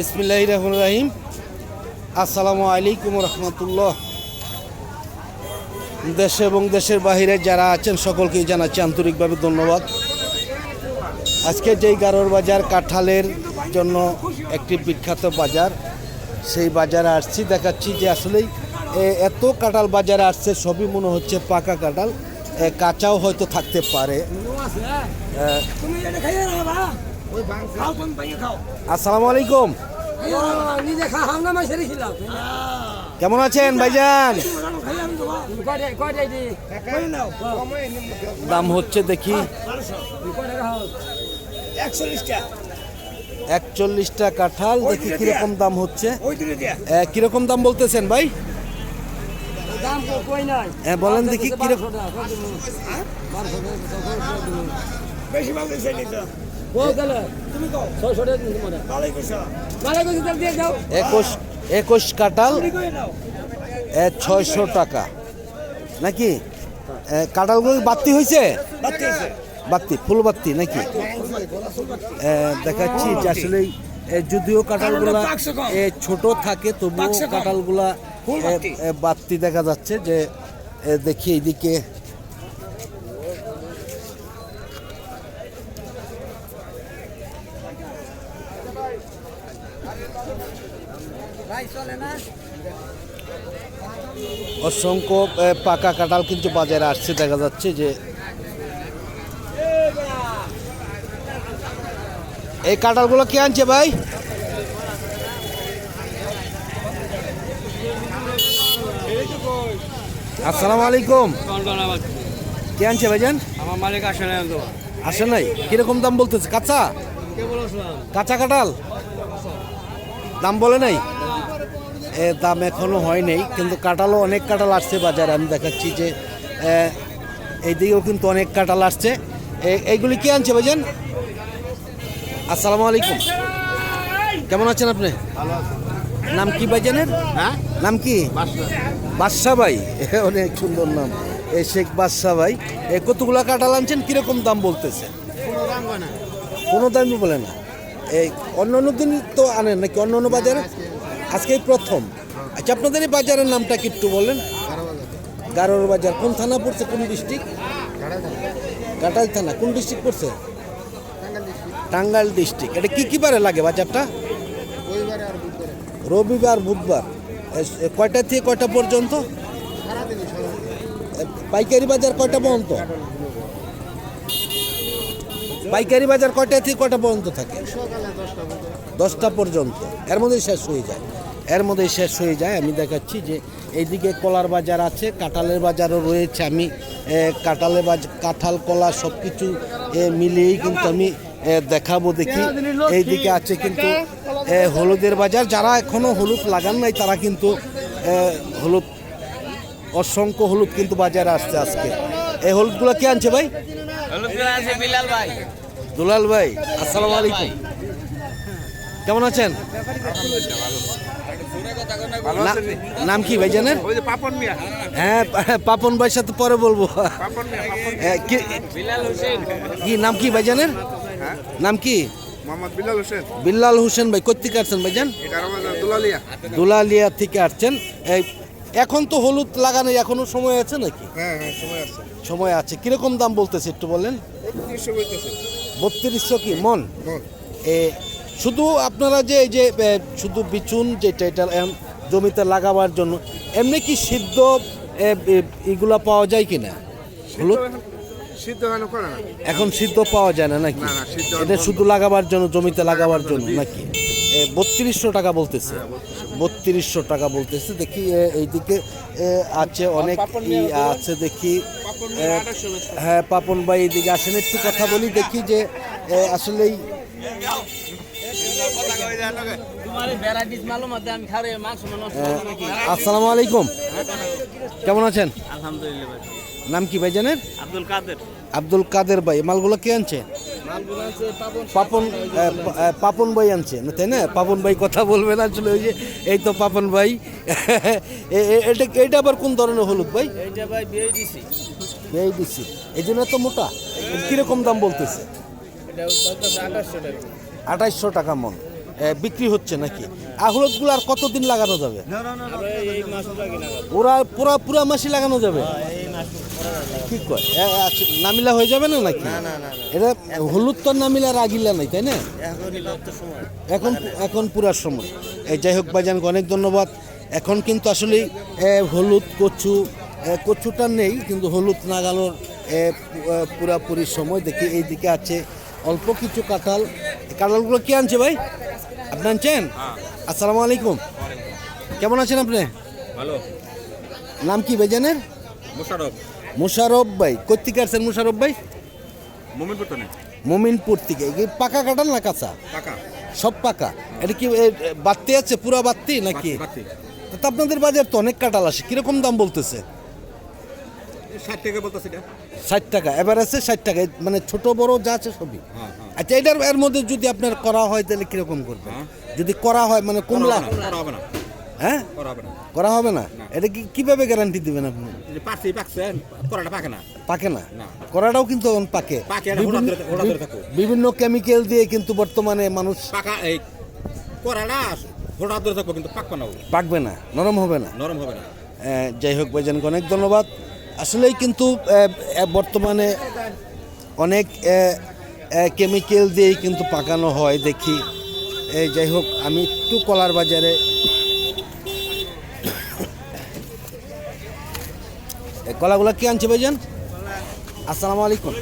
বিসমিল্লাহ রহমান রাহিম। আসসালামু আলাইকুম রহমতুল্লাহ। দেশে এবং দেশের বাহিরে যারা আছেন সকলকেই জানাচ্ছি আন্তরিকভাবে ধন্যবাদ। আজকে যেই গারোর বাজার কাঁঠালের জন্য একটি বিখ্যাত বাজার সেই বাজারে আসছি। দেখাচ্ছি যে আসলেই এ, এত কাঁঠাল বাজারে আসছে সবই মনে হচ্ছে পাকা কাঁঠাল। কাঁচাও হয়তো থাকতে পারে। আসসালামু আলাইকুম। কেমন আছেন ভাইজান? দাম হচ্ছে দেখি। একচল্লিশটা কাঁঠাল দেখি কীরকম দাম হচ্ছে। কীরকম দাম বলতেছেন ভাই? হ্যাঁ, বলেন দেখি কিরকম- ভালো দিছে নি তো ও গেল। তুমি কও 600 টাকা দিছি মানে। ভালোই কইছো ভালোই কইছো তাহলে দিয়ে দাও একুশ একুশ এ, ছয়শো টাকা। নাকি? এ, কাঁঠালগুলো বাত্তি হয়েছে? বাতি ফুল বাত্তি নাকি? দেখাচ্ছি যে আসলে যদিও কাঁঠালগুলা ছোট থাকে তবুও। কাঁঠালগুলা বাত্তি দেখা যাচ্ছে যে দেখি এইদিকে ভাই চলে না অসংখ্য পাকা কাঁঠাল কিন্তু বাজারে আসছে দেখা যাচ্ছে যে এই কাঁঠালগুলো কে আনছে ভাই? আসসালামু আলাইকুম। কে আনছে ভাইজান? আমার মালিক আসে না তো আসে নাই? কীরকম দাম বলতেছে? কাঁচা? কাঁচা কাঁঠাল? দাম বলে নাই? এ দাম এখনও হয় নাই কিন্তু কাঁঠালও অনেক কাঁঠাল আসছে বাজারে। আমি দেখাচ্ছি যে এইদিকেও কিন্তু অনেক কাঁঠাল আসছে। এইগুলি কে আনছে ভাইজান? আসসালামু আলাইকুম। কেমন আছেন আপনি? নাম কি ভাইজানের? হ্যাঁ? নাম কি? বাদশা। ভাই। অনেক সুন্দর নাম। এ শেখ বাদশা ভাই। এ কতগুলা কাঁঠাল আনছেন? কীরকম দাম বলতেছে? কোনো দাম কোনো দামই বলে না। এই অন্য অন্য দিন তো আনেন নাকি? অন্য অন্য বাজারে? আজকেই প্রথম। আচ্ছা আপনাদের এই বাজারের নামটা কি একটু বলেন? গারোর বাজার। কোন থানা পড়ছে? কোন ডিস্ট্রিক্ট? ঘাটাল থানা। কোন ডিস্ট্রিক্ট পড়ছে? টাঙ্গাইল ডিস্ট্রিক্ট। এটা কী কী বারে লাগে বাজারটা? রবিবার, বুধবার। কয়টা থেকে কয়টা পর্যন্ত? পাইকারি বাজার কয়টা পর্যন্ত? পাইকারি বাজার কয়টা থেকে কটা পর্যন্ত থাকে? দশটা পর্যন্ত। এর মধ্যেই শেষ হয়ে যায়। এর মধ্যেই শেষ হয়ে যায়। আমি দেখাচ্ছি যে এইদিকে কলার বাজার আছে, কাঁঠালের বাজারও রয়েছে। আমি কাঁঠালের বাজার কাঁঠাল, কলা সব কিছু মিলিয়েই কিন্তু আমি দেখাবো, দেখি। এইদিকে আছে কিন্তু হলুদের বাজার। যারা এখনও হলুদ লাগান নাই, তারা কিন্তু হলুদ, অসংখ্য হলুদ কিন্তু বাজারে আসছে আজকে। এই হলুদগুলো কে আনছে ভাই? আছে বিলাল ভাই। দুলাল ভাই আসসালামু আলাইকুম। কেমন আছেন? নাম কি ভাই জানেন হ্যাঁ পাপন ভাইয়ের সাথে পরে বলব। এ, কি- বিলাল হোসেন। কি নাম কি ভাই জানেন হ্যাঁ। নাম কি? মোহাম্মদ বিলাল হোসেন। বিল্লাল হোসেন ভাই কোথেকে আসছেন ভাইজান? দুলালিয়া। দুলালিয়া থেকে আসছেন এই এখন তো হলুদ লাগানো এখনও সময় আছে নাকি? হ্যাঁ হ্যাঁ সময় আছে। সময় আছে। কীরকম দাম বলতেছে একটু বলেন। বত্রিশশো কি? মন? এ শুধু আপনারা যে এই যে শুধু বিচুন যে এটা জমিতে লাগাবার জন্য এমনি কি সিদ্ধ এগুলা পাওয়া যায় কি না? সিদ্ধ এখন- সিদ্ধ পাওয়া যায় না নাকি? এটা শুধু লাগাবার জন্য জমিতে লাগাবার জন্য নাকি? বত্রিশশো টাকা বলতেছে। বত্রিশশো। টাকা বলতেছে। দেখি এইদিকে আছে অনেক ই আছে দেখি হ্যাঁ পাপন ভাই এইদিকে আসেন। একটু কথা বলি দেখি যে আসলেই তোমার ভ্যারাইটিস মালুম আছে আমি খারে মাংস নষ্ট নাকি? আসসালামু আলাইকুম। কেমন আছেন? আলহামদুলিল্লাহ নাম কি ভাই জানেন আব্দুল কাদের। আব্দুল কাদের ভাই মালগুলো কে আনছে? পাপন। পাপন ভাই আনছে না, তাই না? পাপন ভাই কথা বলবে না আসলে ওই যে এই তো পাপন ভাই। এটা এটা আবার কোন ধরনের হলুদ ভাই? এইটা ভাই বিয়ে দিছি এই জন্য তো মোটা? কীরকম দাম বলতেছে? এটা আঠাশশো আঠাইশশো টাকা মন। বিক্রি হচ্ছে নাকি আর হলুদগুলো আর কতদিন লাগানো যাবে ওরা পুরা পুরা মাসি লাগানো যাবে কি কয় আচ্ছা, নামিলা হয়ে যাবে না নাকি এটা হলুদ তো নামিলা আর আগিলা নাই তাই না এখন এখন পুরার সময় এই যাই হোক ভাইজানকে অনেক ধন্যবাদ এখন কিন্তু আসলে হলুদ কচু কচুটা নেই কিন্তু হলুদ এ, পুরাপুরি সময় দেখি এইদিকে আছে অল্প কিছু কাঁঠাল কাঁঠালগুলো কে আনছে ভাই আপনি আনছেন আসসালামু আলাইকুম। কেমন আছেন আপনি? ভালো। নাম কি ভাইজানের মোশারফ মুশারফ ভাই। কোথেকে আসছেন মুশারফ ভাই? মোমিনপুর নেই মোমিনপুর থেকে। এই পাকা কাঁঠাল না কাঁচা? টাকা সব পাকা। এটা কি এ, বাত্তি আছে পুরা বাত্তি নাকি? বাড়তি তা আপনাদের বাজার তো অনেক কাঁঠাল আসে। কীরকম দাম বলতেছে? ষাট টাকা বলতেছি এটা? ষাট টাকা। এবার আছে ষাট টাকা। মানে ছোট বড় যা আছে সবই। হ্যাঁ হ্যাঁ। আচ্ছা এটার এর মধ্যে যদি আপনার করা হয় তাহলে কীরকম করবেন? হ্যাঁ। যদি করা হয় মানে কুমলা হবে না হ্যাঁ? করা হবে না। করা হবে না? এটা কি কীভাবে গ্যারান্টি দিবেন আপনি? পাকছে পাকছে করাটা পাকে না। পাকে না। করাটাও কিন্তু এখন পাকে। বিভিন্ন- কেমিক্যাল দিয়ে কিন্তু বর্তমানে মানুষ পাকা এই করাটা হঠাৎ ধরে থাকব কিন্তু পাকবে না পাকবে না নরম হবে না। নরম হবে না। যাই হোক ভাইজানকে অনেক ধন্যবাদ। আসলেই কিন্তু বর্তমানে অনেক কেমিক্যাল দিয়েই কিন্তু পাকানো হয় দেখি। এই যাই হোক আমি একটু কলার বাজারে কলাগুলা কি আনছে ভাইজান? আসসালামু আলাইকুম।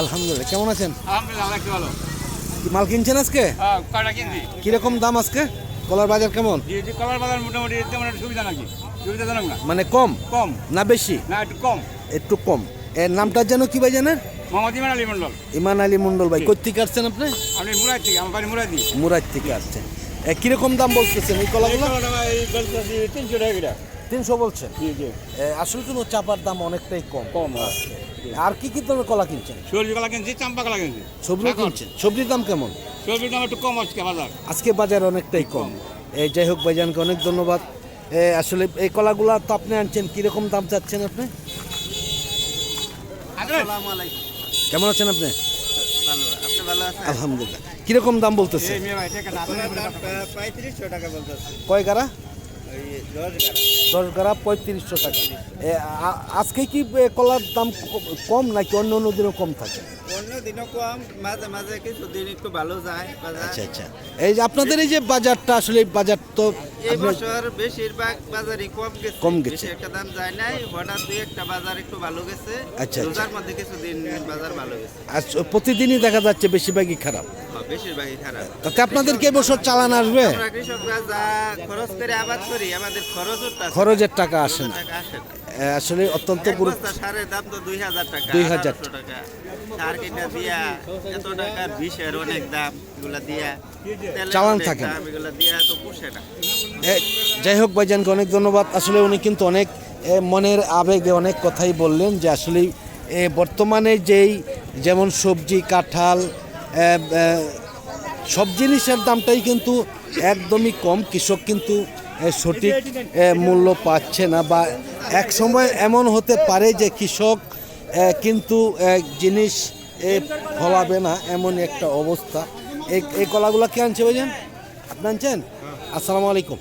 আলহামদুলিল্লাহ কেমন আছেন? মাল কিনছেন আজকে? কীরকম দাম আজকে? কলার বাজার কেমন? কলার বাজার মোটামুটি সুবিধা নাকি? মানে কম? কম। না বেশি? না একটু কম। একটু কম। এর নামটা যেন কি ভাই জানেন? মোহাম্মদ ইমান আলী মন্ডল ইমান আলী মন্ডল ভাই। কোথেকে আসছেন আপনি? আপনি মুরাদ থেকে আমার বাড়ি মুরাদি। মুরাদ থেকে আসছেন। কীরকম দাম বলতেছেন এই কলাগুলো? তিনশো টাকা তিনশো বলছেন? আসলে কিন্তু চাপার দাম অনেকটাই কম। কম আর কি কি ধরনের কলা কিনছেন? সবজি কলা কিনছি চাম্পা কলা কিনছি। সবজি কিনছেন? সবজির দাম কেমন? সবজির দাম একটু কম আজকে বাজার। আজকে বাজার অনেকটাই কম। এই যাই হোক ভাইজানকে অনেক ধন্যবাদ। আসলে এই কলাগুলা তো আপনি আনছেন কীরকম দাম চাচ্ছেন আপনি? কেমন আছেন আপনি? আলহামদুলিল্লাহ। কীরকম দাম বলতেছে? কয় গাড়া? দশ গাড়া। পঁয়ত্রিশশো টাকা। আজকে কি কলার দাম কম নাকি অন্য অন্য দিনও কম থাকে? অন্য দিনও কম মাঝে মাঝে কিছু দিন একটু ভালো যায় বাজার। আচ্ছা আচ্ছা। এই যে আপনাদের এই যে বাজারটা আসলে এই বাজার তো এই বছর বেশিরভাগ বাজারই কম গেছে। কম গেছে। বেশি একটা দাম যায় নাই। হঠাৎ দুই একটা বাজার একটু ভালো গেছে। আচ্ছা, আচ্ছা। রোজার মধ্যে কিছু দিন বাজার ভালো গেছে। আজ প্রতিদিনই দেখা যাচ্ছে বেশিরভাগই খারাপ। হ্যাঁ, বেশিরভাগই খারাপ। তাতে আপনাদের কি এবছর চালান আসবে? আমরা কৃষকরা যা খরচ করে আবাদ করি আমাদের খরচ খরচের টাকা আসে না। টাকা আসে না। এ, আসলে অত্যন্ত এক গুরুত্ব বস্তা সারের দাম তো দুই হাজার টাকা 2000 1800 টাকা। সার কিনা দিয়া এত বিষের অনেক দাম এগুলা দিয়া। চালান থাকে না। দিয়া তো পুষে না। যাই হোক ভাইজানকে অনেক ধন্যবাদ। আসলে উনি কিন্তু অনেক মনের আবেগে অনেক কথাই বললেন যে আসলে বর্তমানে যেই যেমন সবজি কাঁঠাল সব জিনিসের দামটাই কিন্তু একদমই কম। কৃষক কিন্তু সঠিক মূল্য পাচ্ছে না বা এক সময় এমন হতে পারে যে কৃষক কিন্তু এক জিনিস এ, ফলাবে না এমন একটা অবস্থা। এই এই কলাগুলো কে আনছে ভাইজান? আপনি আনছেন? আসসালামু আলাইকুম।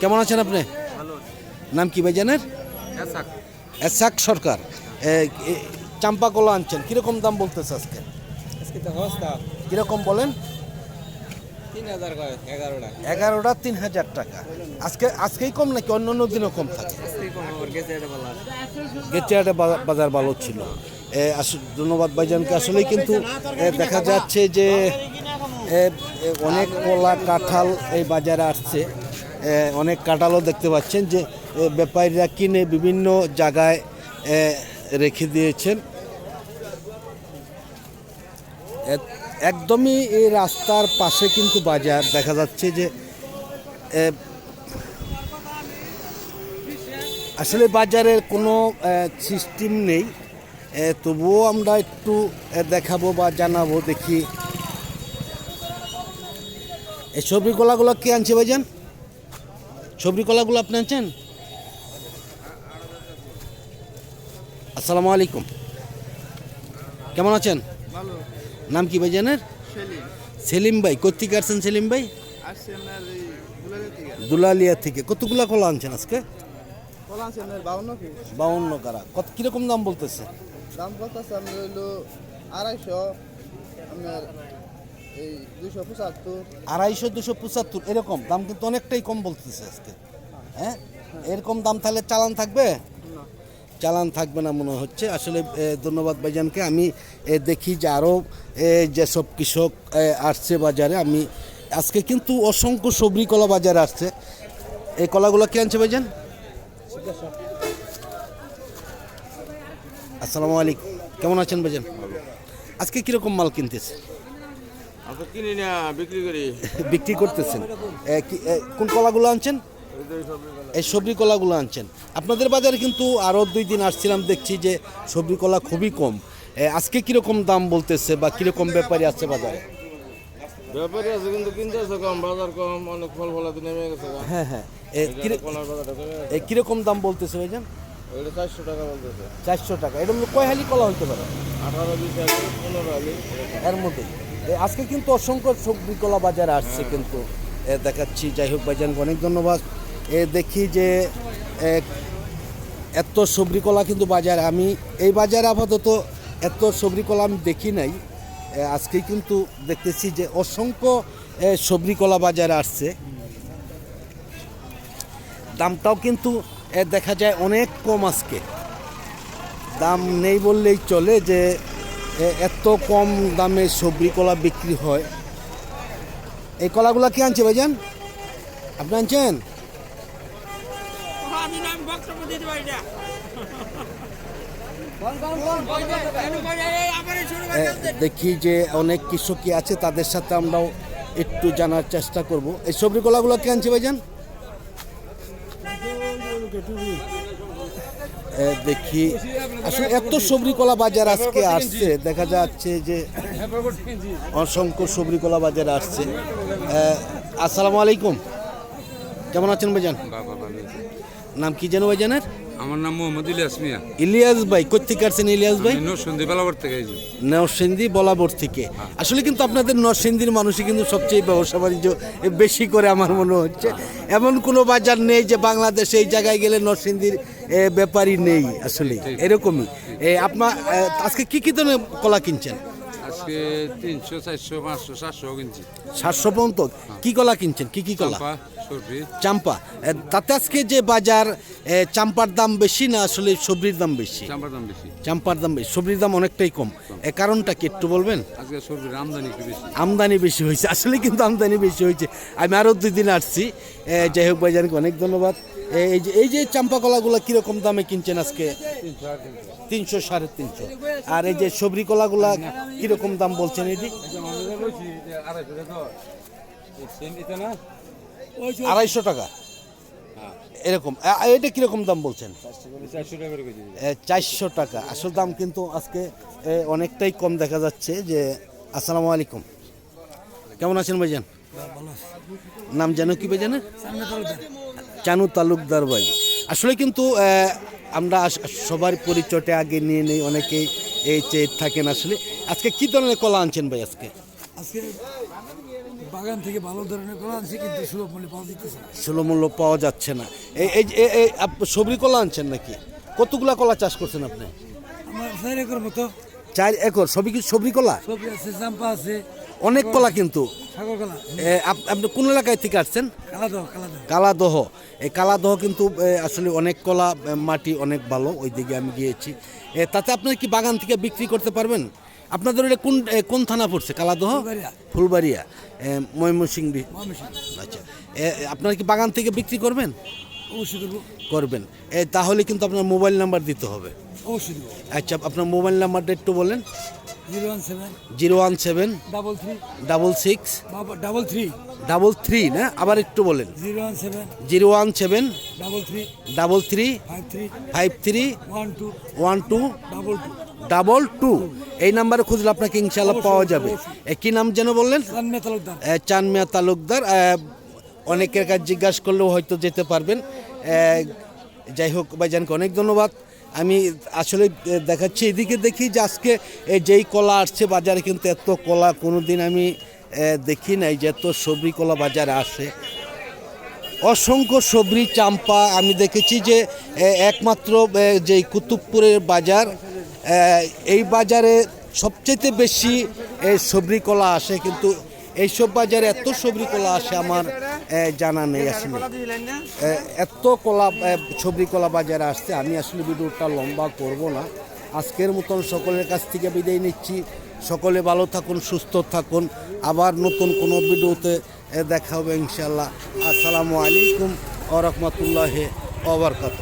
কেমন আছেন আপনি? নাম কি ভাইজানের? এসাক। সরকার। চাম্পা কলা আনছেন। কীরকম দাম বলতেছে আজকে? আজকে তো সস্তা। কীরকম বলেন? এগারোটা। তিন হাজার টাকা। আজকে আজকেই কম নাকি অন্য অন্য দিনও কম থাকে? গেটিয়াটে বাজার। ভালো ছিল। আস- ধন্যবাদ ভাইজানকে। আসলেই কিন্তু দেখা যাচ্ছে যে অনেক কলা কাঁঠাল এই বাজারে আসছে। অনেক কাঁঠালও দেখতে পাচ্ছেন যে ব্যাপারীরা কিনে বিভিন্ন জায়গায় রেখে দিয়েছেন। একদমই এই রাস্তার পাশে কিন্তু বাজার। দেখা যাচ্ছে যে আসলে বাজারের কোনো সিস্টেম নেই। তবুও আমরা একটু দেখাবো বা জানাব, দেখি। এই সবজি কলাগুলো কে আনছে ভাইজান? সবজি কলাগুলো আপনি আনছেন? আসসালামু আলাইকুম। কেমন আছেন? ভালো। নাম কি ভাইজানের? সেলিম ভাই। কোথেকে আসছেন সেলিম ভাই? দুলালিয়া থেকে। কতগুলা কলা আনছেন আজকে? বাউন্ন কারা। কত কীরকম দাম বলতেছে? দাম বলতেছে আপনার হইল আড়াইশো আপনার এই পঁচাত্তর আড়াইশো দুশো পঁচাত্তর। এরকম। দাম কিন্তু অনেকটাই কম বলতেছে আজকে। হ্যাঁ? এরকম দাম তাহলে চালান থাকবে? চালান থাকবে না মনে হচ্ছে। আসলে ধন্যবাদ ভাইজানকে। আমি দেখি যে আরও যেসব কৃষক আসছে বাজারে আমি আজকে কিন্তু অসংখ্য সবরি কলা বাজারে আসছে। এই কলাগুলো কে আনছে ভাইজান? আসসালামু আলাইকুম। কেমন আছেন ভাইজান? আজকে কীরকম মাল কিনতেছে? বিক্রি করি। বিক্রি করতেছেন। কোন কলাগুলো আনছেন? এই সবজি কলাগুলো আনছেন। আপনাদের বাজারে কিন্তু আরও দুই দিন আসছিলাম দেখছি যে সবজি কলা খুবই কম। আজকে কীরকম দাম বলতেছে বা কীরকম ব্যাপারী আছে বাজারে? ব্যাপারে আছে কিন্তু কিনতে আছে কম বাজার কম অনেক ফল ফলাতে নেমে গেছে হ্যাঁ হ্যাঁ। কীরকম দাম বলতেছে ভাইজান? ওইটা চারশো টাকা বলতেছে। চারশো টাকা। এটা মধ্যে কয় হালি কলা হইতে পারে? আঠারো বিশ আলি পনেরো এরকম। এর মধ্যেই। আজকে কিন্তু অসংখ্য সবজি কলা বাজারে আসছে কিন্তু। দেখাচ্ছি। যাই হোক ভাইজানকে অনেক ধন্যবাদ। এ দেখি যে এত সবজি কলা কিন্তু বাজারে। আমি এই বাজারে আপাতত এত সবজি কলা আমি দেখি নাই। আজকে কিন্তু দেখতেছি যে অসংখ্য এ, সবজি কলা বাজারে আসছে। দামটাও কিন্তু দেখা যায় অনেক কম আজকে। দাম নেই বললেই চলে যে এত কম দামে সবজি কলা বিক্রি হয়। এই কলাগুলো কি আনছে ভাইজান আপনি আনছেন দেখি যে অনেক কৃষকই আছে তাদের সাথে আমরাও একটু জানার চেষ্টা করব এই সবজি কলাগুলো কি আনছে ভাইজান দেখি। আসলে এত সবজি কলা বাজার আজকে আসছে দেখা যাচ্ছে যে অসংখ্য সবজি কলা বাজার আসছে। আসসালামু আলাইকুম। কেমন আছেন ভাইজান? নাম কি যেন ভাইজানের? আমার নাম মোহাম্মদ ইলিয়াস মিয়া। ইলিয়াস ভাই কোথেকে আসছেন ইলিয়াস ভাই? সন্ধি বেলাবার থেকে নরসিংদী বলাবর থেকে। আসলে কিন্তু আপনাদের নরসিংদীর মানুষই কিন্তু সবচেয়ে ব্যবসা বাণিজ্য বেশি করে আমার মনে হচ্ছে। এমন কোনো বাজার নেই যে বাংলাদেশে এই জায়গায় গেলে নরসিংদীর এ, ব্যাপারই নেই আসলে এরকমই। আপনার আজকে কি কি ধরনের কলা কিনছেন? আজকে তিনশো চারশো পাঁচশো সাতশো কিনছি। সাতশো পর্যন্ত? কি কলা কিনছেন? কি কি কলা? চাম্পা তাতে আজকে যে বাজার চাম্পার দাম বেশি না আসলে সবজির দাম বেশি? চাম্পার দাম বেশি। চাম্পার দাম বেশি। সবজির দাম অনেকটাই কম। এ কারণটা কি একটু বলবেন? আজকে আমদানি বেশি। আমদানি বেশি হয়েছে। আসলে কিন্তু আমদানি বেশি হয়েছে। আমি আরও দুই দিন আসছি। যাই হোক ভাইজানকে অনেক ধন্যবাদ। এই যে এই যে চাম্পা কলাগুলো কীরকম দামে কিনছেন আজকে? তিনশো সাড়ে তিনশো। আর এই যে সবরি কলাগুলা কীরকম দাম বলছেন এটি? আড়াইশো টাকা। এরকম। এটা কীরকম দাম বলছেন? চারশো টাকা। আসল দাম কিন্তু আজকে অনেকটাই কম দেখা যাচ্ছে যে আসসালামু আলাইকুম। কেমন আছেন ভাইজান? নাম যেন কি ভাইজান চানু তালুকদার ভাই। আসলে কিন্তু আমরা সবার পরিচয়টা আগে নিয়ে নেই অনেকেই এই চেয়ে থাকেন আসলে। আজকে কি ধরনের কলা আনছেন ভাই আজকে? আজকে বাগান থেকে ভালো ধরনের কলা আনছি কিন্তু সুলভ মূল্যে পাওয়া যেতেছে না। সুলভ মূল্য পাওয়া যাচ্ছে না। এই এই সবরি কলা আনছেন নাকি? কতগুলা কলা চাষ করছেন আপনি? আমার চার একর মতো। চার একর সবই কি সবরি কলা? সবজি আছে চাম্পা আছে অনেক কলা কিন্তু। আপনি কোন এলাকায় থেকে আসছেন? কালাদহ এই কালাদহ। কিন্তু আসলে অনেক কলা মাটি অনেক ভালো ওই দিকে আমি গিয়েছি। তাতে আপনার কি বাগান থেকে বিক্রি করতে পারবেন? আপনাদের এটা কোন কোন থানা পড়ছে? কালাদহ? ফুলবাড়িয়া। ময়মনসিংহ মহামিশন আচ্ছা। আপনারা কি বাগান থেকে বিক্রি করবেন? করবেন। তাহলে কিন্তু আপনার মোবাইল নাম্বার দিতে হবে। অবশ্যই দেবো আচ্ছা আপনার মোবাইল নাম্বারটা একটু বলেন। Zero one seven. Zero one seven. Double three. Double six. Double three. Double three না? আবার একটু বলেন। Zero one seven. Zero one seven. Double three. Double three. Five three. Five three. One two. One two. Double two. Double two. এই নাম্বারে খুঁজলে আপনাকে ইনশাল্লাহ পাওয়া যাবে। কি নাম যেন বললেন? চানমিয়া তালুকদার। অনেকের কাছে জিজ্ঞাসা করলেও হয়তো যেতে পারবেন। যাই হোক ভাইজানকে অনেক ধন্যবাদ। আমি আসলে দেখাচ্ছি এদিকে দেখি যে আজকে যেই কলা আসছে বাজারে কিন্তু এত কলা কোনো দিন আমি দেখি নাই যে এত সবরি কলা বাজারে আসে। অসংখ্য সবরি চাম্পা, আমি দেখেছি যে একমাত্র যে কুতুবপুরের বাজার এই বাজারে সবচেয়ে বেশি সবরি কলা আসে। কিন্তু এইসব বাজারে এত সবরি কলা আসে আমার জানা নেই আসলে। এত কলা ছবি কলা বাজারে আসছে আমি আসলে ভিডিওটা লম্বা করব না। আজকের মতন সকলের কাছ থেকে বিদায় নিচ্ছি। সকলে ভালো থাকুন সুস্থ থাকুন। আবার নতুন কোনো ভিডিওতে দেখা হবে ইনশাল্লাহ আসসালামু আলাইকুম ও রহমতুল্লাহ ওবরকাত